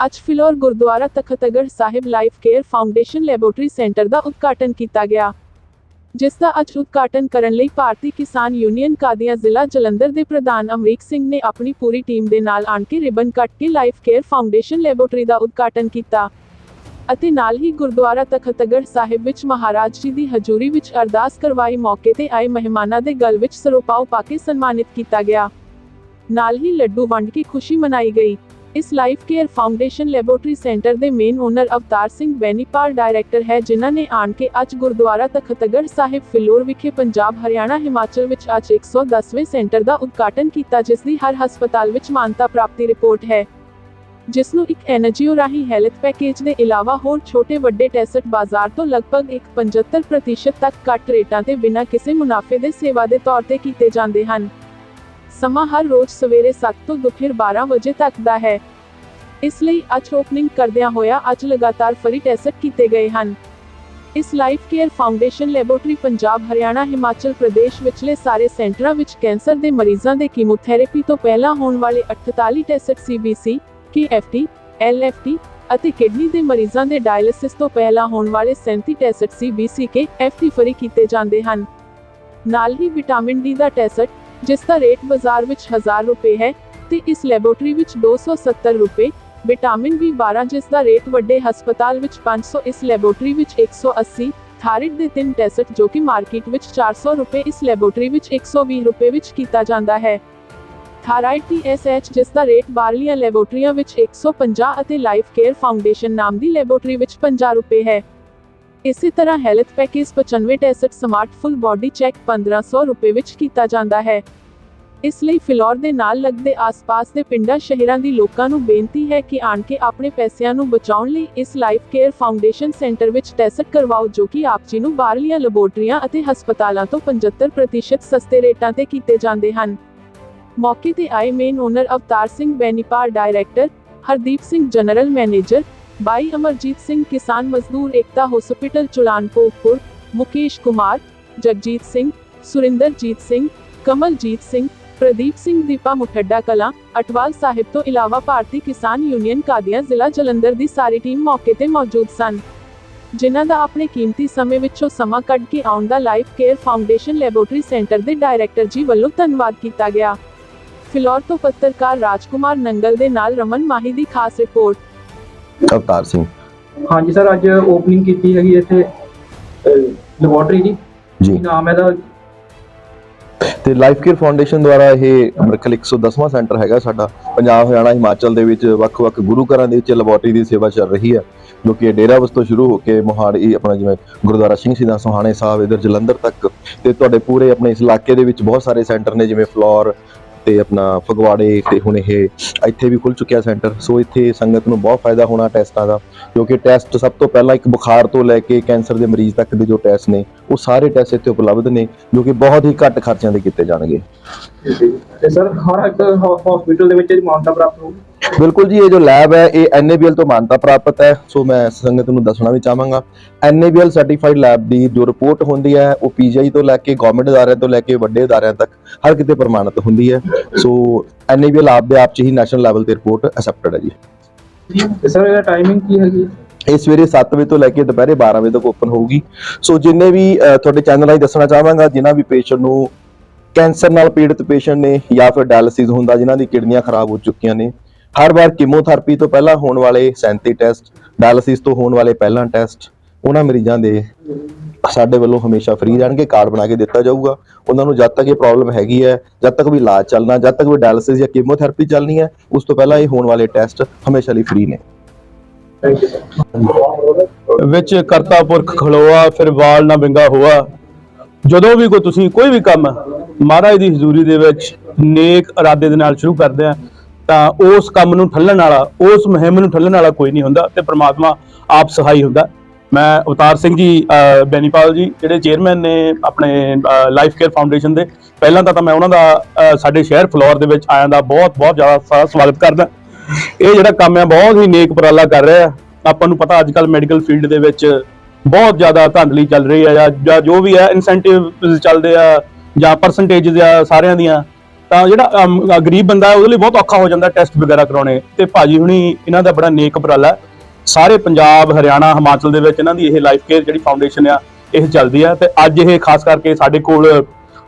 ਅੱਜ Phillaur Gurdwara Takhatgarh Sahib life care foundation laboratory centre ਦਾ ਉਦਘਾਟਨ ਕੀਤਾ ਗਿਆ, ਜਿਸ ਦਾ ਅੱਜ ਉਦਘਾਟਨ ਕਰਨ ਲਈ ਭਾਰਤੀ ਕਿਸਾਨ ਯੂਨੀਅਨ ਕਾਦੀਆਂ ਜ਼ਿਲ੍ਹਾ ਜਲੰਧਰ ਦੇ ਪ੍ਰਧਾਨ ਅਮਰੀਕ ਸਿੰਘ ਨੇ ਆਪਣੀ ਪੂਰੀ ਟੀਮ ਦੇ ਨਾਲ ਆਣ ਕੇ ਰਿਬਨ ਕੱਟ ਕੇ ਲਾਈਫ ਕੇਅਰ ਫਾਊਂਡੇਸ਼ਨ ਲੈਬੋਰੇਟਰੀ ਦਾ ਉਦਘਾਟਨ ਕੀਤਾ ਅਤੇ ਨਾਲ ਹੀ ਗੁਰਦੁਆਰਾ ਤਖਤਗੜ੍ਹ ਸਾਹਿਬ ਵਿੱਚ ਮਹਾਰਾਜ ਜੀ ਦੀ ਹਜ਼ੂਰੀ ਵਿੱਚ ਅਰਦਾਸ ਕਰਵਾਈ ਮੌਕੇ ਤੇ ਆਏ ਮਹਿਮਾਨਾਂ ਦੇ ਗਲ ਵਿੱਚ ਸਰੋਪਾਓ ਪਾ ਕੇ ਸਨਮਾਨਿਤ ਕੀਤਾ ਗਿਆ। ਨਾਲ ਹੀ ਲੱਡੂ ਵੰਡ ਕੇ ਖੁਸ਼ੀ ਮਨਾਈ ਗਈ। ਇਸ life care foundation laboratory centre ਦੇ main owner Avtar Singh Bainipal director ਹੈ, ਜਿਨ੍ਹਾਂ ਨੇ ਆਣ ਕੇ ਅੱਜ ਗੁਰਦੁਆਰਾ ਤਖਤਗੜ੍ਹ ਸਾਹਿਬ ਫਿਲੌਰ ਵਿਖੇ ਪੰਜਾਬ, ਹਰਿਆਣਾ, ਹਿਮਾਚਲ ਵਿੱਚ ਅੱਜ 110ਵੇਂ ਸੈਂਟਰ ਦਾ ਉਦਘਾਟਨ ਕੀਤਾ, ਜਿਸ ਦੀ ਹਰ ਹਸਪਤਾਲ ਵਿੱਚ ਮਾਨਤਾ ਪ੍ਰਾਪਤੀ ਰਿਪੋਰਟ ਹੈ। ਜਿਸ ਨੂੰ ਇੱਕ ਐਨਜੀਓ ਰਾਹੀਂ ਹੈਲਥ ਪੈਕੇਜ ਦੇ ਇਲਾਵਾ ਹੋਰ ਛੋਟੇ ਵੱਡੇ ਟੈਸਟ ਬਾਜ਼ਾਰ ਤੋਂ ਲਗਭਗ ਇੱਕ 75% ਤੱਕ ਘੱਟ ਰੇਟਾਂ ਤੇ ਬਿਨਾਂ ਕਿਸੇ ਮੁਨਾਫੇ ਦੇ ਸੇਵਾ ਦੇ ਤੌਰ ਤੇ ਕੀਤੇ ਜਾਂਦੇ ਹਨ। ਸਮਾਂ ਹਰ ਰੋਜ਼ ਸਵੇਰੇ 7 ਤੋਂ ਦੁਪਹਿਰ 12 ਵਜੇ ਤੱਕ ਦਾ ਹੈ। ਇਸ ਲਈ ਅੱਜ ਓਪਨਿੰਗ ਕਰਦਿਆਂ ਹੋਇਆ ਅੱਜ ਲਗਾਤਾਰ ਫਰੀ ਟੈਸਟ ਕੀਤੇ ਗਏ ਹਨ। ਇਸ life care foundation laboratory Punjab, Haryana, Himachal Pradesh ਵਿਚਲੇ ਸਾਰੇ ਸੈਂਟਰਾਂ ਵਿੱਚ ਕੈਂਸਰ ਦੇ ਮਰੀਜ਼ਾਂ ਦੇ ਕੀਮੋਥੈਰੇਪੀ ਤੋਂ ਪਹਿਲਾਂ ਹੋਣ ਵਾਲੇ 48 ਟੈਸਟ ਸੀਬੀਸੀ KFT LFT ਅਤੇ ਕਿਡਨੀ ਦੇ ਮਰੀਜ਼ਾਂ ਦੇ ਡਾਇਲਿਸਿਸ ਤੋਂ ਪਹਿਲਾਂ ਹੋਣ ਵਾਲੇ 37 test CBC K FT free ਕੀਤੇ ਜਾਂਦੇ ਹਨ। ਨਾਲ ਹੀ ਵਿਟਾਮਿਨ ਡੀ ਦਾ ਟੈਸਟ ਜਿਸ ਦਾ ਰੇਟ ਬਾਜ਼ਾਰ ਵਿੱਚ 1000 ਰੁਪਏ ਹੈ ਤੇ ਇਸ ਲੈਬੋਰੇਟਰੀ ਵਿੱਚ 270 ਰੁਪਏ, ਵਿਟਾਮਿਨ B12 ਜਿਸ ਦਾ ਰੇਟ ਵੱਡੇ ਹਸਪਤਾਲ ਵਿੱਚ 500 ਇਸ ਲੈਬੋਰੇਟਰੀ ਵਿੱਚ 180 ਥਾਇਰਾਇਡ ਦੇ ਤਿੰਨ ਟੈਸਟ ਜੋ ਕਿ ਮਾਰਕੀਟ ਵਿੱਚ 400 ਰੁਪਏ, ਇਸ ਲੈਬੋਰੇਟਰੀ ਵਿੱਚ 120 ਰੁਪਏ ਵਿੱਚ ਕੀਤਾ ਜਾਂਦਾ ਹੈ। ਥਾਇਰਾਇਡ TSH ਜਿਸ ਦਾ ਰੇਟ ਬਾਹਰਲੀਆਂ ਲੈਬੋਰੇਟਰੀਆਂ ਵਿੱਚ 150 ਅਤੇ ਲਾਈਫ ਕੇਅਰ ਫਾਊਂਡੇਸ਼ਨ ਨਾਮ ਦੀ ਲੈਬੋਰੇਟਰੀ ਵਿੱਚ 50 ਰੁਪਏ ਹੈ। ਇਸੇ ਤਰ੍ਹਾਂ health package 95 test smart full body check 1500 ਰੁਪਏ ਵਿੱਚ ਕੀਤਾ ਜਾਂਦਾ ਹੈ। ਇਸ ਲਈ ਫਿਲੌਰ ਦੇ ਨਾਲ ਲੱਗਦੇ ਆਸ-ਪਾਸ ਦੇ ਪਿੰਡਾਂ ਸ਼ਹਿਰਾਂ ਦੀ ਲੋਕਾਂ ਨੂੰ ਬੇਨਤੀ ਹੈ ਕਿ ਆਣ ਕੇ ਆਪਣੇ ਪੈਸਿਆਂ ਨੂੰ ਬਚਾਉਣ ਲਈ ਇਸ ਲਾਈਫ ਕੇਅਰ ਫਾਊਂਡੇਸ਼ਨ ਸੈਂਟਰ ਵਿੱਚ ਟੈਸਟ ਕਰਵਾਓ ਜੋ ਕਿ ਆਪ ਜੀ ਨੂੰ ਬਾਹਰਲੀਆਂ ਲੈਬੋਰਟਰੀਆਂ ਅਤੇ ਹਸਪਤਾਲਾਂ ਤੋਂ 75% ਸਸਤੇ ਰੇਟਾਂ ਤੇ ਕੀਤੇ ਜਾਂਦੇ ਹਨ। ਮੌਕੇ ਤੇ ਆਏ main owner Avtar Singh Bainipal, director Hardeep Singh, general manager ਬਾਈ ਅਮਰਜੀਤ ਸਿੰਘ ਕਿਸਾਨ ਮਜ਼ਦੂਰ ਏਕਤਾ ਹਸਪੀਟਲ ਚੁਲਾਨਪੋਪੁਰ ਮੁਕੇਸ਼ ਕੁਮਾਰ, ਜਗਜੀਤ ਸਿੰਘ, ਸੁਰਿੰਦਰਜੀਤ ਸਿੰਘ, ਕਮਲਜੀਤ ਸਿੰਘ, ਪ੍ਰਦੀਪ ਸਿੰਘ ਦੀਪਾ ਮੁਠੱਡਾ ਕਲਾਂ, ਅਟਵਾਲ ਸਾਹਿਬ ਤੋਂ ਇਲਾਵਾ ਭਾਰਤੀ ਕਿਸਾਨ ਯੂਨੀਅਨ ਕਾਦੀਆਂ ਜ਼ਿਲ੍ਹਾ ਜਲੰਧਰ ਦੀ ਸਾਰੀ ਟੀਮ ਮੌਕੇ ਤੇ ਮੌਜੂਦ ਸਨ। ਜਿਨ੍ਹਾਂ ਦਾ ਆਪਣੇ ਕੀਮਤੀ ਸਮੇਂ ਵਿੱਚੋਂ ਸਮਾਂ ਕੱਢ ਕੇ ਆਉਣ ਦਾ life care foundation laboratory centre ਦੇ ਡਾਇਰੈਕਟਰ ਜੀ ਵੱਲੋਂ ਧੰਨਵਾਦ ਕੀਤਾ ਗਿਆ। ਫਿਲੌਰ ਤੋਂ ਪੱਤਰਕਾਰ ਰਾਜਕੁਮਾਰ ਨੰਗਲ ਦੇ ਨਾਲ ਰਮਨ ਮਾਹੀ ਦੀ ਖਾਸ ਰਿਪੋਰਟ ਅਵਤਾਰ ਸਿੰਘ। ਹਾਂਜੀ ਸਰ ਅੱਜ ਓਪਨਿੰਗ ਕੀਤੀ ਹੈਗੀ ਇੱਥੇ ਲੈਬੋਰਟਰੀ ਦੀ। ਜੀ। ਨਾਮ ਹੈ ਇਹਦਾ? ਤੇ ਲਾਈਫ ਕੇਅਰ ਫਾਊਂਡੇਸ਼ਨ ਦੁਆਰਾ ਇਹ ਅਮਰਕਲ 110ਵਾਂ ਸੈਂਟਰ ਹੈਗਾ ਸਾਡਾ। ਪੰਜਾਬ ਹਰਿਆਣਾ ਹਿਮਾਚਲ ਦੇ ਵਿੱਚ ਵੱਖ-ਵੱਖ ਗੁਰੂ ਘਰਾਂ ਦੇ ਵਿੱਚ ਲੈਬੋਰਟਰੀ ਦੀ ਸੇਵਾ ਚੱਲ ਰਹੀ ਹੈ। ਜੋ ਕਿ ਡੇਰਾਬਸ ਤੋਂ ਸ਼ੁਰੂ ਹੋ ਕੇ ਮੋਹਾਲੀ ਆਪਣਾ ਜਿਵੇਂ ਗੁਰਦੁਆਰਾ ਸਿੰਘ ਸ਼ਹੀਦਾਂ ਸੁਹਾਣੇ ਸਾਹਿਬ ਇਧਰ ਜਲੰਧਰ ਤੱਕ। ਤੇ ਤੁਹਾਡੇ ਪੂਰੇ ਆਪਣੇ ਇਸ ਇਲਾਕੇ ਦੇ ਵਿੱਚ ਬਹੁਤ ਸਾਰੇ ਸੈਂਟਰ ਨੇ ਜਿਵੇਂ ਫਲੋਰ ਤੇ ਆਪਣਾ ਫਗਵਾੜੇ ਤੇ ਹੁਣ ਇਹ ਇੱਥੇ ਵੀ ਖੁੱਲ ਚੁੱਕਿਆ ਸੈਂਟਰ ਸੋ ਇੱਥੇ ਸੰਗਤ ਨੂੰ ਬਹੁਤ ਫਾਇਦਾ ਹੋਣਾ ਟੈਸਟਾਂ ਦਾ, ਕਿਉਂਕਿ ਟੈਸਟ ਸਭ ਤੋਂ ਪਹਿਲਾਂ ਇੱਕ ਬੁਖਾਰ ਤੋਂ ਲੈ ਕੇ ਕੈਂਸਰ ਦੇ ਮਰੀਜ਼ ਤੱਕ ਦੇ ਜੋ ਟੈਸਟ ਨੇ, ਉਹ ਸਾਰੇ ਟੈਸਟ ਇੱਥੇ ਉਪਲਬਧ ਨੇ, ਜੋ ਕਿ ਬਹੁਤ ਹੀ ਘੱਟ ਖਰਚਿਆਂ ਦੇ ਕੀਤੇ ਜਾਣਗੇ। ਤੇ ਸਰ, ਹਰ ਇੱਕ ਹਸਪੀਟਲ ਦੇ ਵਿੱਚ ਮਾਨਤਾ ਪ੍ਰਾਪਤ ਹੋਊਗੀ? ਬਿਲਕੁਲ ਜੀ ਇਹ ਜੋ ਲੈਬ ਹੈ ਇਹ ਐਨਏਬੀਐਲ ਤੋਂ ਮਾਨਤਾ ਪ੍ਰਾਪਤ ਹੈ। ਸੋ ਮੈਂ ਸੰਗਤ ਨੂੰ ਦੱਸਣਾ ਵੀ ਚਾਹਾਂਗਾ। ਐਨਏਬੀਐਲ ਸਰਟੀਫਾਈਡ ਲੈਬ ਦੀ ਜੋ ਰਿਪੋਰਟ ਹੁੰਦੀ ਹੈ ਉਹ ਪੀਜੀਆਈ ਤੋਂ ਲੈ ਕੇ ਗਵਰਨਮੈਂਟ ਅਦਾਰਿਆਂ ਤੋਂ ਲੈ ਕੇ ਵੱਡੇ ਅਦਾਰਿਆਂ ਤੱਕ ਹਰ ਕਿਤੇ ਪ੍ਰਮਾਣਿਤ ਹੁੰਦੀ ਹੈ। ਸੋ ਐਨਏਬੀਐਲ ਆਪ ਦੇ ਆਪ ਚ ਹੀ ਨੈਸ਼ਨਲ ਲੈਵਲ ਤੇ ਰਿਪੋਰਟ ਐਕਸੈਪਟਡ ਹੈ ਜੀ। ਤੇ ਸਰ ਇਹਦਾ ਟਾਈਮਿੰਗ ਕੀ ਹੈਗੀ? ਇਹ ਸਵੇਰੇ 7 ਵਜੇ ਤੋਂ ਲੈ ਕੇ ਦੁਪਹਿਰੇ 12 ਵਜੇ ਤੱਕ ਓਪਨ ਹੋਊਗੀ। ਸੋ ਜਿੰਨੇ ਵੀ ਤੁਹਾਡੇ ਚੈਨਲ ਰਾਹੀਂ ਦੱਸਣਾ ਚਾਹਾਂਗਾ ਜਿਨ੍ਹਾਂ ਵੀ ਪੇਸ਼ੈਂਟ ਨੂੰ ਕੈਂਸਰ ਨਾਲ ਪੀੜਤ ਪੇਸ਼ੈਂਟ ਨੇ ਜਾਂ ਫਿਰ ਡਾਇਲਿਸਿਸ ਹੁੰਦਾ ਜਿਨ੍ਹਾਂ ਦੀ ਕਿਡਨੀਆਂ ਖਰਾਬ ਹੋ ਚੁੱਕੀਆਂ ਨੇ ਹਰ ਵਾਰ ਕੀਮੋਥੈਰੇਪੀ ਤੋਂ ਪਹਿਲਾਂ ਹੋਣ ਵਾਲੇ 37 ਟੈਸਟ ਡਾਇਲਿਸਿਸ ਤੋਂ ਹੋਣ ਵਾਲੇ ਪਹਿਲਾਂ ਟੈਸਟ ਉਹਨਾਂ ਮਰੀਜ਼ਾਂ ਦੇ ਸਾਡੇ ਵੱਲੋਂ ਹਮੇਸ਼ਾ ਫ੍ਰੀ ਰਹਿਣਗੇ ਕਾਰਡ ਬਣਾ ਕੇ ਦਿੱਤਾ ਜਾਊਗਾ। ਉਹਨਾਂ ਨੂੰ ਜਦ ਤੱਕ ਇਹ ਪ੍ਰੋਬਲਮ ਹੈਗੀ ਹੈ ਜਦ ਤੱਕ ਵੀ ਇਲਾਜ ਚੱਲਣਾ ਜਦ ਤੱਕ ਵੀ ਡਾਇਲਿਸਿਸ ਜਾਂ ਕੀਮੋਥੈਰੇਪੀ ਚੱਲਣੀ ਹੈ ਉਸ ਤੋਂ ਪਹਿਲਾਂ ਇਹ ਹੋਣ ਵਾਲੇ ਟੈਸਟ ਹਮੇਸ਼ਾ ਲਈ ਫ੍ਰੀ ਨੇ। ਵਿੱਚ ਕਰਤਾ ਪੁਰਖ ਖਲੋਆ ਫਿਰ ਵਾਲ ਨਾ ਵਿੰਗਾ ਹੋਆ। ਜਦੋਂ ਵੀ ਕੋਈ ਤੁਸੀਂ ਕੋਈ ਵੀ ਕੰਮ ਮਹਾਰਾਜ ਦੀ ਹਜ਼ੂਰੀ ਦੇ ਵਿੱਚ ਨੇਕ ਇਰਾਦੇ ਦੇ ਨਾਲ ਸ਼ੁਰੂ ਕਰਦੇ ਆ। ਤਾਂ ਉਸ ਕੰਮ ਨੂੰ ਠੱਲਣ ਵਾਲਾ, ਉਸ ਮੁਹਿੰਮ ਨੂੰ ਠੱਲਣ ਵਾਲਾ ਕੋਈ ਨਹੀਂ ਹੁੰਦਾ ਤੇ ਪ੍ਰਮਾਤਮਾ ਆਪ ਸਹਾਈ ਹੁੰਦਾ। ਮੈਂ ਅਵਤਾਰ ਸਿੰਘ ਜੀ ਬੈਨੀਪਾਲ ਜੀ, ਜਿਹੜੇ ਚੇਅਰਮੈਨ ਨੇ ਆਪਣੇ ਲਾਈਫ ਕੇਅਰ ਫਾਊਂਡੇਸ਼ਨ ਦੇ, ਪਹਿਲਾਂ ਤਾਂ ਤਾਂ ਮੈਂ ਉਹਨਾਂ ਦਾ ਸਾਡੇ ਸ਼ਹਿਰ ਫਲੋਰ ਦੇ ਵਿੱਚ ਆਇਆਂ ਦਾ ਬਹੁਤ ਬਹੁਤ ਜ਼ਿਆਦਾ ਸਵਾਗਤ ਕਰਦਾ। ਇਹ ਜਿਹੜਾ ਕੰਮ ਹੈ, ਬਹੁਤ ਹੀ ਨੇਕ ਉਪਰਾਲਾ ਕਰ ਰਿਹਾ ਆਪਾਂ ਨੂੰ ਪਤਾ ਅੱਜ ਕੱਲ ਮੈਡੀਕਲ ਫੀਲਡ ਦੇ ਵਿੱਚ ਬਹੁਤ ਜ਼ਿਆਦਾ ਧਾਂਦਲੀ ਚੱਲ ਰਹੀ ਹੈ ਜਾਂ ਜਾਂ ਜੋ ਵੀ ਹੈ ਇਨਸੈਂਟਿਵ ਚੱਲਦੇ ਆ ਜਾਂ ਪਰਸੈਂਟੇਜਸ ਆ ਸਾਰਿਆਂ ਦੀਆਂ। ਤਾਂ ਜਿਹੜਾ ਅਮ, ਅ, ਗਰੀਬ ਬੰਦਾ ਹੈ ਉਹਦੇ ਲਈ ਬਹੁਤ ਔਖਾ ਹੋ ਜਾਂਦਾ ਟੈਸਟ ਵਗੈਰਾ ਕਰਾਉਣੇ। ਤੇ ਭਾਜੀ ਹੁਣੀ ਇਹਨਾਂ ਦਾ ਬੜਾ ਨੇਕ ਉਪਰਾਲਾ ਹੈ। ਸਾਰੇ ਪੰਜਾਬ ਹਰਿਆਣਾ ਹਿਮਾਚਲ ਦੇ ਵਿੱਚ ਇਹਨਾਂ ਦੀ ਇਹ ਲਾਈਫ ਕੇਅਰ ਜਿਹੜੀ ਫਾਊਂਡੇਸ਼ਨ ਆ ਇਹ ਚੱਲਦੀ ਆ। ਤੇ ਅੱਜ ਇਹ ਖਾਸ ਕਰਕੇ ਸਾਡੇ ਕੋਲ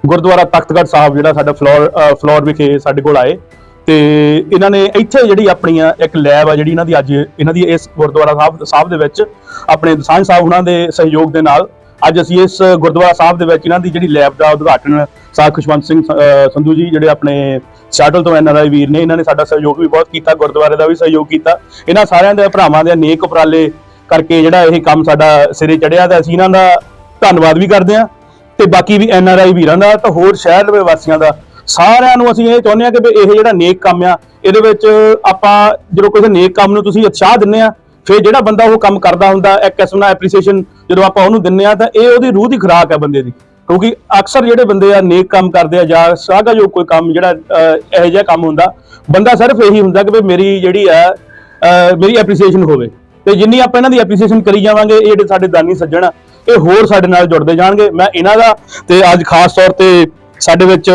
ਗੁਰਦੁਆਰਾ ਤਖਤਗੜ੍ਹ ਸਾਹਿਬ ਜਿਹੜਾ ਸਾਡਾ ਫਲੋਰ ਅ, ਫਲੋਰ ਵਿਖੇ ਸਾਡੇ ਕੋਲ ਆਏ। ਤੇ ਇਹਨਾਂ ਨੇ ਇੱਥੇ ਜਿਹੜੀ ਆਪਣੀਆਂ ਇੱਕ ਲੈਬ ਆ ਜਿਹੜੀ ਇਹਨਾਂ ਦੀ ਅੱਜ ਇਹਨਾਂ ਦੀ ਇਸ ਗੁਰਦੁਆਰਾ ਸਾਹਿਬ ਸਾਹਿਬ ਦੇ ਵਿੱਚ ਆਪਣੇ ਦਸਾਂਝ ਸਾਹਿਬ ਉਹਨਾਂ ਦੇ ਸਹਿਯੋਗ ਦੇ ਨਾਲ ਅੱਜ ਅਸੀਂ ਇਸ ਗੁਰਦੁਆਰਾ ਸਾਹਿਬ ਦੇ ਵਿੱਚ ਇਹਨਾਂ ਦੀ ਜਿਹੜੀ ਲੈਬ ਦਾ ਉਦਘਾਟਨ ਸਾਹਿਬ ਖੁਸ਼ਵੰਤ ਸਿੰਘ ਸੰਧੂ ਜੀ ਜਿਹੜੇ ਆਪਣੇ ਸ਼ਾਟਲ ਤੋਂ ਐਨਆਰਆਈ ਵੀਰ ਨੇ, ਇਹਨਾਂ ਨੇ ਸਾਡਾ ਸਹਿਯੋਗ ਵੀ ਬਹੁਤ ਕੀਤਾ, ਗੁਰਦੁਆਰੇ ਦਾ ਵੀ ਸਹਿਯੋਗ ਕੀਤਾ। ਇਹਨਾਂ ਸਾਰਿਆਂ ਦੇ ਭਰਾਵਾਂ ਦੇ ਨੇਕ ਉਪਰਾਲੇ ਕਰਕੇ ਜਿਹੜਾ ਇਹ ਕੰਮ ਸਾਡਾ ਸਿਰੇ ਚੜਿਆ ਤੇ ਅਸੀਂ ਇਹਨਾਂ ਦਾ ਧੰਨਵਾਦ ਵੀ ਕਰਦੇ ਹਾਂ ਤੇ ਬਾਕੀ ਵੀ ਐਨਆਰਆਈ ਵੀਰਾਂ ਦਾ ਤਾਂ ਹੋਰ ਸ਼ਹਿਰ ਦੇ ਵਾਸੀਆਂ ਦਾ। ਸਾਰਿਆਂ ਨੂੰ ਅਸੀਂ ਇਹ ਚਾਹੁੰਦੇ ਹਾਂ ਕਿ ਇਹ ਜਿਹੜਾ ਨੇਕ ਕੰਮ ਆ, ਇਹਦੇ ਵਿੱਚ ਆਪਾਂ ਜਦੋਂ ਕਿਸੇ ਨੇਕ ਕੰਮ ਨੂੰ ਤੁਸੀਂ ਉਤਸ਼ਾਹ ਦਿੰਦੇ ਆ ਫਿਰ ਜਿਹੜਾ ਬੰਦਾ ਉਹ ਕੰਮ ਕਰਦਾ ਹੁੰਦਾ ਇੱਕ ਕਿਸਮ ਨਾਲ ਐਪਰੀਸੀਏਸ਼ਨ ਜਦੋਂ ਆਪਾਂ ਉਹਨੂੰ ਦਿੰਦੇ ਆ ਤਾਂ ਇਹ ਉਹਦੀ ਰੂਹ ਦੀ ਖੁਰਾਕ ਹੈ ਬੰਦੇ ਦੀ। ਕਿਉਂਕਿ ਅਕਸਰ ਜਿਹੜੇ ਬੰਦੇ ਆ ਨੇਕ ਕੰਮ ਕਰਦੇ ਆ ਜਾਂ ਸਾਗਾ ਜੋ ਕੋਈ ਕੰਮ ਜਿਹੜਾ ਇਹੋ ਜਿਹਾ ਕੰਮ ਹੁੰਦਾ, ਬੰਦਾ ਸਿਰਫ ਇਹੀ ਹੁੰਦਾ ਕਿ ਵੀ ਮੇਰੀ ਜਿਹੜੀ ਆ ਮੇਰੀ ਐਪਰੀਸੀਏਸ਼ਨ ਹੋਵੇ। ਤੇ ਜਿੰਨੀ ਆਪਾਂ ਇਹਨਾਂ ਦੀ ਐਪਰੀਸੀਏਸ਼ਨ ਕਰੀ ਜਾਵਾਂਗੇ, ਇਹ ਜਿਹੜੇ ਸਾਡੇ ਦਾਨੀ ਸੱਜਣ ਆ, ਇਹ ਹੋਰ ਸਾਡੇ ਨਾਲ ਜੁੜਦੇ ਜਾਣਗੇ। ਮੈਂ ਇਹਨਾਂ ਦਾ ਤੇ ਅੱਜ ਖਾਸ ਤੌਰ ਤੇ ਸਾਡੇ ਵਿੱਚ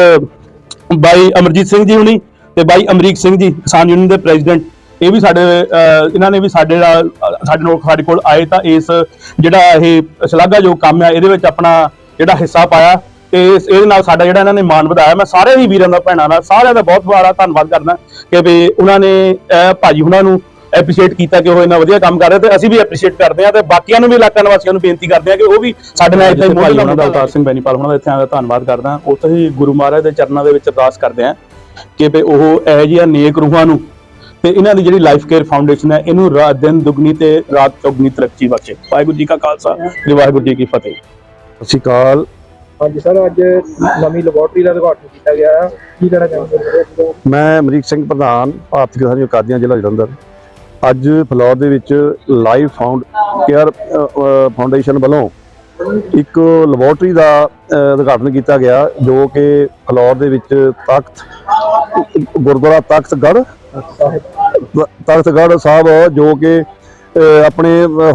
ਬਾਈ ਅਮਰਜੀਤ ਸਿੰਘ ਜੀ ਹੁਣੀ ਤੇ ਬਾਈ ਅਮਰੀਕ ਸਿੰਘ ਜੀ, ਕਿਸਾਨ ਯੂਨੀਅਨ ਦੇ ਪ੍ਰੈਜ਼ੀਡੈਂਟ ਇਹ ਵੀ ਸਾਡੇ ਇਹਨਾਂ ਨੇ ਵੀ ਸਾਡੇ ਨਾਲ ਸਾਡੇ ਨਾਲ ਸਾਡੇ ਕੋਲ ਆਏ ਤਾਂ ਇਸ ਜਿਹੜਾ ਇਹ ਸ਼ਲਾਘਾ ਜੋ ਕੰਮ ਆ ਇਹਦੇ ਵਿੱਚ ਆਪਣਾ ਜਿਹੜਾ ਹਿੱਸਾ ਪਾਇਆ ਤੇ ਇਸ- ਇਹਦੇ ਨਾਲ ਸਾਡਾ ਜਿਹੜਾ ਇਹਨਾਂ ਨੇ ਮਾਣ ਵਧਾਇਆ। ਮੈਂ ਸਾਰੇ ਹੀ ਵੀਰਾਂ ਦਾ ਭੈਣਾਂ ਦਾ ਸਾਰਿਆਂ ਦਾ ਬਹੁਤ ਬੜਾ ਧੰਨਵਾਦ ਕਰਦਾ ਕਿ ਵੀ ਉਹਨਾਂ ਨੇ ਭਾਜੀ ਉਹਨਾਂ ਨੂੰ ਐਪਰੀਸ਼ੀਏਟ ਕੀਤਾ ਕਿ ਉਹ ਇੰਨਾ ਵਧੀਆ ਕੰਮ ਕਰ ਰਹੇ ਤੇ ਅਸੀਂ ਵੀ ਐਪਰੀਸ਼ੀਏਟ ਕਰਦੇ ਹਾਂ ਤੇ ਬਾਕੀਆਂ ਨੂੰ ਵੀ ਇਲਾਕਾ ਨਿਵਾਸੀਆਂ ਨੂੰ ਬੇਨਤੀ ਕਰਦੇ ਹਾਂ ਕਿ ਉਹ ਵੀ ਸਾਡੇ ਨਾਲ ਇੱਥੇ ਭਾਈ ਉਹਨਾਂ ਦਾ ਅਵਤਾਰ ਸਿੰਘ ਬੈਨੀਪਾਲ ਉਹਨਾਂ ਦਾ ਇੱਥੇ ਦਾ ਧੰਨਵਾਦ ਕਰਦਾ। ਉੱਥੇ ਹੀ ਗੁਰੂ ਮਹਾਰਾਜ ਦੇ ਚਰਨਾਂ ਦੇ ਵਿੱਚ ਅਰਦਾਸ ਕਰਦੇ ਹਾਂ ਕਿ ਵੀ ਉਹ ਇਹੋ ਜਿਹੀਆਂ ਨੇਕ ਰੂਹਾਂ ਨੂੰ ਤੇ ਇਹਨਾਂ ਦੀ ਜਿਹੜੀ ਲਾਈਫ ਕੇਅਰ ਫਾਊਂਡੇਸ਼ਨ ਹੈ ਇਹਨੂੰ ਰਾਤ ਦਿਨ ਦੁਗਣੀ ਤੇ ਰਾਤ ਚੌਗਣੀ ਤਰੱਕੀ ਬਖਸ਼ੇ। ਵਾਹਿਗੁਰੂ ਜੀ ਕਾ ਖਾਲਸਾ ਤੇ ਵਾਹਿਗੁਰੂ ਜੀ ਕੀ ਫਤਿਹ। ਸਤਿ ਸ਼੍ਰੀ ਅਕਾਲ। ਹਾਂਜੀ ਸਰ ਅੱਜ ਨਵੀਂ ਲੈਬੋਰਟਰੀ ਦਾ ਉਦਘਾਟਨ ਕੀਤਾ ਗਿਆ ਹੈ। ਕੀ ਕਹਿਣਾ ਚਾਹੁੰਦੇ ਮੈਂ ਅਮਰੀਕ ਸਿੰਘ ਪ੍ਰਧਾਨ ਭਾਰਤੀ ਕਿਸਾਨ ਯੂਨੀਅਨ ਕਾਦੀਆਂ ਜ਼ਿਲ੍ਹਾ ਜਲੰਧਰ। ਅੱਜ ਫਲੋਰ ਦੇ ਵਿੱਚ ਲਾਈਵ ਫਾਊਂਡ ਕੇਅਰ ਫਾਊਂਡੇਸ਼ਨ ਵੱਲੋਂ ਇੱਕ ਲੈਬੋਰਟਰੀ ਦਾ ਉਦਘਾਟਨ ਕੀਤਾ ਗਿਆ ਜੋ ਕਿ ਫਲੋਰ ਦੇ ਵਿੱਚ ਤਖਤ ਗੁਰਦੁਆਰਾ ਤਖਤਗੜ੍ਹ ਤਖਤਗੜ੍ਹ ਸਾਹਿਬ ਜੋ ਕਿ ਆਪਣੇ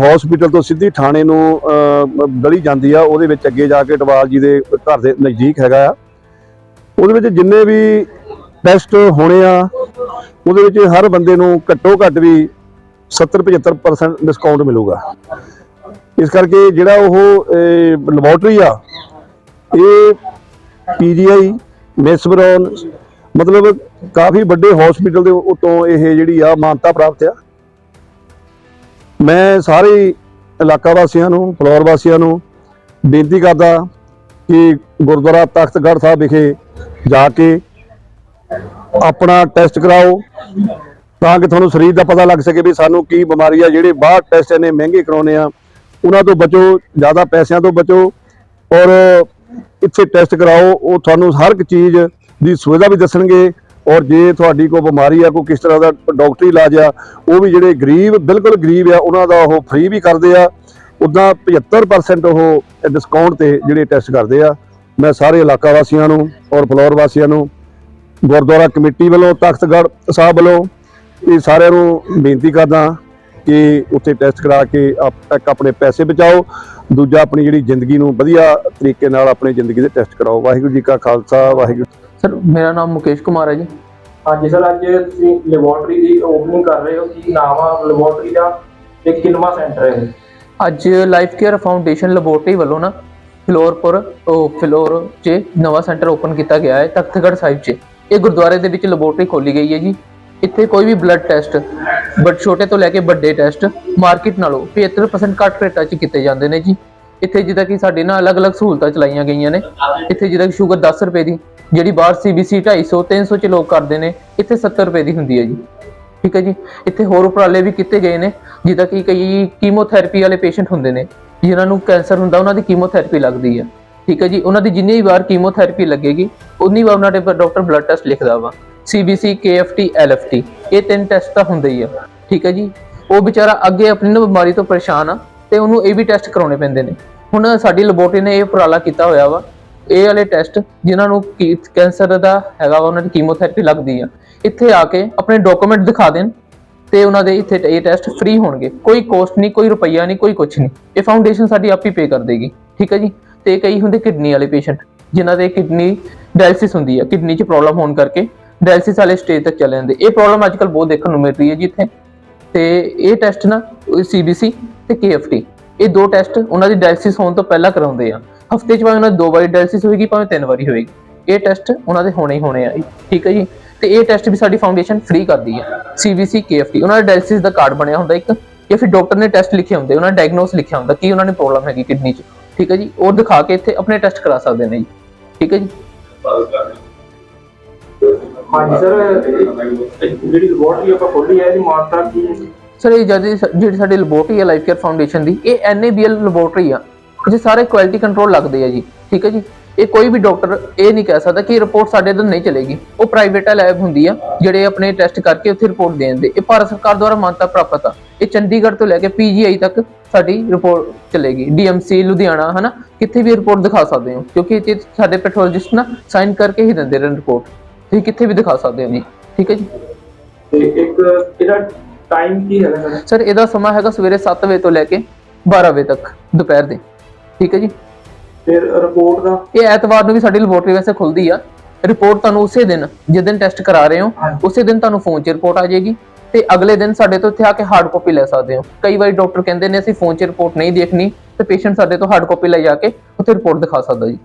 ਹਸਪੀਟਲ ਤੋਂ ਸਿੱਧੀ ਥਾਣੇ ਨੂੰ ਅ, ਗਲੀ ਜਾਂਦੀ ਆ ਉਹਦੇ ਵਿੱਚ ਅੱਗੇ ਜਾ ਕੇ ਟਵਾਲ ਜੀ ਦੇ ਘਰ ਦੇ ਨਜ਼ਦੀਕ ਹੈਗਾ ਆ। ਉਹਦੇ ਵਿੱਚ ਜਿੰਨੇ ਵੀ ਟੈਸਟ ਹੋਣੇ ਆ ਉਹਦੇ ਵਿੱਚ ਹਰ ਬੰਦੇ ਨੂੰ ਘੱਟੋ ਘੱਟ ਵੀ 70 75% ਡਿਸਕਾਊਂਟ ਮਿਲੂਗਾ। ਇਸ ਕਰਕੇ ਜਿਹੜਾ ਉਹ ਲੈਬੋਰਟਰੀ ਆ ਇਹ ਪੀਜੀਆਈ ਮੈਸਬਰੋਨ ਮਤਲਬ ਕਾਫੀ ਵੱਡੇ ਹਸਪੀਟਲ ਦੇ ਉਤੋਂ ਇਹ ਜਿਹੜੀ ਆ ਮਾਨਤਾ ਪ੍ਰਾਪਤ ਆ। ਮੈਂ ਸਾਰੇ ਇਲਾਕਾ ਵਾਸੀਆਂ ਨੂੰ ਫਲੋਰ ਵਾਸੀਆਂ ਨੂੰ ਬੇਨਤੀ ਕਰਦਾ ਕਿ ਗੁਰਦੁਆਰਾ ਤਖਤਗੜ੍ਹ ਸਾਹਿਬ ਵਿਖੇ ਜਾ ਕੇ ਆਪਣਾ ਟੈਸਟ ਕਰਾਓ ਤਾਂ ਕਿ ਤੁਹਾਨੂੰ ਸਰੀਰ ਦਾ ਪਤਾ ਲੱਗ ਸਕੇ ਵੀ ਸਾਨੂੰ ਕੀ ਬਿਮਾਰੀ ਆ, ਜਿਹੜੇ ਬਾਹਰ ਟੈਸਟ ਇਹਨੇ ਮਹਿੰਗੇ ਕਰਾਉਣੇ ਆ, ਉਹਨਾਂ ਤੋਂ ਬਚੋ, ਜ਼ਿਆਦਾ ਪੈਸਿਆਂ ਤੋਂ ਬਚੋ ਔਰ ਇੱਥੇ ਟੈਸਟ ਕਰਾਓ, ਉਹ ਤੁਹਾਨੂੰ ਹਰ ਇੱਕ ਚੀਜ਼ ਦੀ ਸੁਵਿਧਾ ਵੀ ਦੱਸਣਗੇ ਔਰ ਜੇ ਤੁਹਾਡੀ ਕੋਈ ਬਿਮਾਰੀ ਆ, ਕੋਈ ਕਿਸ ਤਰ੍ਹਾਂ ਦਾ ਡਾਕਟਰੀ ਇਲਾਜ ਆ, ਉਹ ਵੀ ਜਿਹੜੇ ਗਰੀਬ, ਬਿਲਕੁਲ ਗਰੀਬ ਆ, ਉਹਨਾਂ ਦਾ ਉਹ ਫ੍ਰੀ ਵੀ ਕਰਦੇ ਆ। ਉਦਾਂ 75% ਉਹ ਡਿਸਕਾਊਂਟ ਤੇ ਜਿਹੜੇ ਟੈਸਟ ਕਰਦੇ ਆ। ਮੈਂ ਸਾਰੇ ਇਲਾਕਾ ਵਾਸੀਆਂ ਨੂੰ ਔਰ ਫਲੋਰ ਵਾਸੀਆਂ ਨੂੰ ਗੁਰਦੁਆਰਾ ਕਮੇਟੀ ਵੱਲੋਂ, ਤਖਤਗੜ੍ਹ ਸਾਹਿਬ ਵੱਲੋਂ ਇਹ ਸਾਰਿਆਂ ਨੂੰ ਬੇਨਤੀ ਕਰਦਾ ਕਿ ਉੱਥੇ ਟੈਸਟ ਕਰਾ ਕੇ ਇੱਕ ਆਪਣੇ ਪੈਸੇ ਬਚਾਓ। ਦੂਜਾ ਆਪਣੀ ਜਿਹੜੀ ਜ਼ਿੰਦਗੀ ਨੂੰ ਵਧੀਆ ਤਰੀਕੇ ਨਾਲ ਆਪਣੀ ਜ਼ਿੰਦਗੀ ਦੇ ਟੈਸਟ ਕਰਾਓ। ਵਾਹਿਗੁਰੂ ਜੀ ਕਾ ਖਾਲਸਾ, ਵਾਹਿਗੁਰੂ ਸਰ ਮੇਰਾ ਨਾਮ ਮੁਕੇਸ਼ ਕੁਮਾਰ ਹੈ ਜੀ। ਹਾਂਜੀ ਸਰ ਅੱਜ ਤੁਸੀਂ ਲੈਬੋਰਟਰੀ ਦੀ ਓਪਨਿੰਗ ਕਰ ਰਹੇ ਹੋ। ਕੀ ਨਾਮ ਆ ਲੈਬੋਰਟਰੀ ਦਾ ਤੇ ਕਿੰਨਵਾਂ ਸੈਂਟਰ ਹੈ? ਅੱਜ ਲਾਈਫ ਕੇਅਰ ਫਾਊਂਡੇਸ਼ਨ ਲੈਬੋਰਟਰੀ ਵੱਲੋਂ ਨਾ ਫਲੋਰਪੁਰ ਉਹ ਫਲੋਰ 'ਚ ਨਵਾਂ ਸੈਂਟਰ ਓਪਨ ਕੀਤਾ ਗਿਆ ਹੈ ਤਖਤਗੜ੍ਹ ਸਾਹਿਬ 'ਚ। ਇਹ ਗੁਰਦੁਆਰੇ ਦੇ ਵਿੱਚ ਲੈਬੋਰਟਰੀ ਖੋਲੀ ਗਈ ਹੈ ਜੀ। ਇੱਥੇ ਕੋਈ ਵੀ ਬਲੱਡ ਟੈਸਟ ਬਟ ਛੋਟੇ ਤੋਂ ਲੈ ਕੇ ਵੱਡੇ ਟੈਸਟ ਮਾਰਕੀਟ ਨਾਲੋਂ 75% ਘੱਟ ਰੇਟਾਂ 'ਚ ਕੀਤੇ ਜਾਂਦੇ ਨੇ ਜੀ। ਇੱਥੇ ਜਿੱਦਾਂ ਕਿ ਸਾਡੇ ਨਾਲ ਅਲੱਗ-ਅਲੱਗ ਸਹੂਲਤਾਂ ਚਲਾਈਆਂ ਗਈਆਂ ਨੇ। ਇੱਥੇ ਜਿੱਦਾਂ ਕਿ ਸ਼ੂਗਰ 10 ਰੁਪਏ ਦੀ, ਜਿਹੜੀ ਬਾਹਰ ਸੀਬੀਸੀ 250 300 ਚ ਲੋਕ ਕਰਦੇ ਨੇ, ਇੱਥੇ 70 ਰੁਪਏ ਦੀ ਹੁੰਦੀ ਹੈ ਜੀ। ਠੀਕ ਹੈ ਜੀ? ਇੱਥੇ ਹੋਰ ਉਪਰਾਲੇ ਵੀ ਕੀਤੇ ਗਏ ਨੇ, ਜਿੱਦਾਂ ਕਿ ਕਈ ਕੀਮੋਥੈਰੇਪੀ ਵਾਲੇ ਪੇਸ਼ੈਂਟ ਹੁੰਦੇ ਨੇ, ਜਿਨ੍ਹਾਂ ਨੂੰ ਕੈਂਸਰ ਹੁੰਦਾ, ਉਹਨਾਂ ਦੀ ਕੀਮੋਥੈਰੇਪੀ ਲੱਗਦੀ ਹੈ। ਠੀਕ ਹੈ ਜੀ? ਉਹਨਾਂ ਦੀ ਜਿੰਨੀ ਵਾਰ ਕੀਮੋਥੈਰੇਪੀ ਲੱਗੇਗੀ ਉਨੀ ਵਾਰ ਉਹਨਾਂ ਦੇ ਡਾਕਟਰ ਬਲੱਡ ਟੈਸਟ ਲਿਖਦਾ ਵਾ। ਸੀਬੀਸੀ ਕੇਐਫਟੀ ਐਲਐਫਟੀ ਇਹ ਤਿੰਨ ਟੈਸਟ ਤਾਂ ਹੁੰਦੇ ਹੀ ਆ। ਠੀਕ ਹੈ ਜੀ? ਉਹ ਵਿਚਾਰਾ ਅੱਗੇ ਆਪਣੀ ਬਿਮਾਰੀ ਤੋਂ ਪਰੇਸ਼ਾਨ ਆ, ਤੇ ਉਹਨੂੰ ਇਹ ਵੀ ਟੈਸਟ ਕਰਾਉਣੇ ਪੈਂਦੇ ਨੇ। ਹੁਣ ਸਾਡੀ ਲੈਬੋਰਟਰੀ ਨੇ ਇਹ ਉਪਰਾਲਾ ਕੀਤਾ ਹੋਇਆ ਵਾ। ਇਹ ਵਾਲੇ ਟੈਸਟ ਜਿਨ੍ਹਾਂ ਨੂੰ ਕੀ- ਕੈਂਸਰ ਦਾ ਹੈਗਾ ਵਾ, ਉਹਨਾਂ ਦੀ ਕੀਮੋਥੈਰੇਪੀ ਲੱਗਦੀ ਆ। ਇੱਥੇ ਆ ਕੇ ਆਪਣੇ ਡਾਕੂਮੈਂਟ ਦਿਖਾ ਦੇਣ ਤੇ ਉਹਨਾਂ ਦੇ ਇੱਥੇ ਇਹ ਟੈਸਟ ਫ੍ਰੀ ਹੋਣਗੇ। ਕੋਈ ਕੋਸਟ ਨਹੀਂ, ਕੋਈ ਰੁਪਈਆ ਨਹੀਂ, ਕੋਈ ਕੁਝ ਨਹੀਂ। ਇਹ ਫਾਊਂਡੇਸ਼ਨ ਸਾਡੀ ਆਪ ਹੀ ਪੇ ਕਰ ਦੇਗੀ। ਠੀਕ ਹੈ ਜੀ? ਤੇ ਕਈ ਹੁੰਦੇ ਕਿਡਨੀ ਵਾਲੇ ਪੇਸ਼ੈਂਟ ਜਿਨ੍ਹਾਂ ਦੇ ਕਿਡਨੀ ਡਾਇਲਿਸਿਸ ਹੁੰਦੀ ਹੈ ਕਿਡਨੀ 'ਚ ਪ੍ਰੋਬਲਮ ਹੋਣ ਕਰਕੇ ਡਾਇਲਿਸਿਸ ਵਾਲੇ ਸਟੇਜ ਤੱਕ ਚਲੇ ਜਾਂਦੇ। ਇਹ ਪ੍ਰੋਬਲਮ ਅੱਜਕੱਲ ਬਹੁਤ ਦੇਖਣ ਨੂੰ ਮਿਲ ਰਹੀ ਹੈ ਜੀ ਇੱਥੇ। ਤੇ ਇਹ ਟੈਸਟ ਨਾ ਸੀਬੀਸੀ ਤੇ ਕੇਐਫਟੀ ਇਹ ਦੋ ਟੈਸਟ ਉਹਨਾਂ ਦੀ ਡਾਇਲਿਸਿਸ ਹੋਣ ਤੋਂ ਪਹਿਲਾਂ ਕਰਾਉਂਦੇ ਆ। ਹਫ਼ਤੇ 'ਚ ਭਾਵੇਂ ਉਹਨਾਂ ਦੀ ਦੋ ਵਾਰੀ ਡਾਇਲਿਸਿਸ ਹੋਏਗੀ, ਭਾਵੇਂ ਤਿੰਨ ਵਾਰੀ ਹੋਏਗੀ। ਇਹ ਟੈਸਟ ਉਹਨਾਂ ਦੇ ਹੋਣੇ ਹੀ ਹੋਣੇ ਆ ਜੀ। ਠੀਕ ਹੈ ਜੀ? ਤੇ ਇਹ ਟੈਸਟ ਵੀ ਸਾਡੀ ਫਾਊਂਡੇਸ਼ਨ ਫ੍ਰੀ ਕਰਦੀ ਹੈ ਸੀਬੀਸੀ ਕੇਐਫਟੀ ਉਹਨਾਂ ਦਾ ਡਾਇਲਿਸਿਸ ਦਾ ਕਾਰਡ ਬਣਿਆ ਹੁੰਦਾ ਇੱਕ। ਜਾਂ ਫਿਰ ਡਾਕਟਰ ਨੇ ਟੈਸਟ ਲਿਖੇ ਹੁੰਦੇ, ਉਹਨਾਂ ਨੇ ਡਾਇਗਨੋਸ ਲਿਖਿਆ ਹੁੰਦਾ ਕੀ ਉਹਨਾਂ ਨੇ ਪ੍ਰੋਬਲਮ ਹੈਗੀ ਕਿਡਨੀ 'ਚ। ਠੀਕ ਹੈ ਜੀ? ਉਹ ਦਿਖਾ ਕੇ ਇੱਥੇ ਆਪਣੇ ਟੈਸਟ ਕਰਾ ਸਕਦੇ ਨੇ ਜੀ। ਠੀਕ ਹੈ ਜੀ? ਹਾਂਜੀ, ਸਰ। ਜਿਹੜੀ ਲੈਬੋਰਟਰੀ ਆਪਾਂ ਖੋਲੀ ਹੈ, ਇਹਦੀ ਮਾਨਤਾ ਕੀ ਹੈ ਸਰ, ਇਹ ਜਿਹੜੀ ਜਿਹੜੀ ਸਾਡੀ ਲੈਬੋਰਟਰੀ ਹੈ ਲਾਈਫ ਕੇਅਰ ਫਾਊਂਡੇਸ਼ਨ ਦੀ, ਇਹ ਐਨਏਬੀਐਲ ਲੈਬੋਰਟਰੀ ਆ, ਜੇ ਸਾਰੇ ਕੁਆਲਿਟੀ ਕੰਟਰੋਲ ਲੱਗਦੇ ਆ ਜੀ, ਠੀਕ ਹੈ ਜੀ? ਇਹ ਕੋਈ ਵੀ ਡਾਕਟਰ ਇਹ ਨਹੀਂ ਕਹਿ ਸਕਦਾ ਕਿ ਰਿਪੋਰਟ ਸਾਡੇ ਤੋਂ ਨਹੀਂ ਚਲੇਗੀ। ਉਹ ਪ੍ਰਾਈਵੇਟ ਲੈਬ ਹੁੰਦੀ ਆ, ਜਿਹੜੇ ਆਪਣੇ ਟੈਸਟ ਕਰਕੇ ਉੱਥੇ ਰਿਪੋਰਟ ਦੇ ਦਿੰਦੇ। ਇਹ ਭਾਰਤ ਸਰਕਾਰ ਦੁਆਰਾ ਮਾਨਤਾ ਪ੍ਰਾਪਤ ਆ। ਇਹ ਚੰਡੀਗੜ੍ਹ ਤੋਂ ਲੈ ਕੇ ਪੀਜੀਆਈ ਤੱਕ ਸਾਡੀ ਰਿਪੋਰਟ ਚਲੇਗੀ। ਡੀਐਮਸੀ ਲੁਧਿਆਣਾ, ਹਨਾ? ਕਿੱਥੇ ਵੀ ਰਿਪੋਰਟ ਦਿਖਾ ਸਕਦੇ ਹੋ, ਕਿਉਂਕਿ ਇਹ ਸਾਡੇ ਪੈਥੋਲੋਜਿਸਟ ਨਾ ਸਾਈਨ ਕਰਕੇ ਹੀ ਦਿੰਦੇ ਨੇ ਰਿਪੋਰਟ ਤੁਸੀਂ ਕਿੱਥੇ ਵੀ ਦਿਖਾ ਸਕਦੇ ਹੋ ਜੀ, ਠੀਕ ਹੈ ਜੀ? ਤੇ ਇੱਕ, ਇਹਦਾ ਟਾਈਮ ਕੀ ਹੈਗਾ ਸਰ ਸਰ ਇਹਦਾ ਸਮਾਂ ਹੈਗਾ ਸਵੇਰੇ 7 ਵਜੇ ਤੋਂ ਲੈ ਕੇ 12 ਵਜੇ ਤੱਕ ਦੁਪਹਿਰ ਦੇ। ਠੀਕ ਹੈ ਜੀ? ਫਿਰ ਰਿਪੋਰਟ ਦਾ? ਇਹ ਐਤਵਾਰ ਨੂੰ ਵੀ ਸਾਡੀ ਲੈਬੋਰਟਰੀ ਵੈਸੇ ਖੁੱਲਦੀ ਆ। ਰਿਪੋਰਟ ਤੁਹਾਨੂੰ ਉਸੇ ਦਿਨ ਜਿਸ ਦਿਨ ਟੈਸਟ ਕਰਾ ਰਹੇ ਹੋ ਉਸੇ ਦਿਨ ਤੁਹਾਨੂੰ ਫੋਨ 'ਚ ਰਿਪੋਰਟ ਆ ਜਾਏਗੀ। ਤੇ ਅਗਲੇ ਦਿਨ ਸਾਡੇ ਤੋਂ ਇੱਥੇ ਆ ਕੇ ਹਾਰਡ ਕਾਪੀ ਲੈ ਸਕਦੇ ਹੋ। ਕਈ ਵਾਰੀ ਡਾਕਟਰ ਕਹਿੰਦੇ ਨੇ ਅਸੀਂ ਫੋਨ 'ਚ ਰਿਪੋਰਟ ਨਹੀਂ ਦੇਖਣੀ ਤੇ ਪੇਸ਼ੈਂਟ ਸਾਡੇ ਤੋਂ ਹਾਰਡ ਕਾਪੀ ਲੈ ਜਾ ਕੇ ਉੱਥੇ ਰਿਪੋਰਟ ਦਿਖਾ ਸਕਦਾ ਜੀ।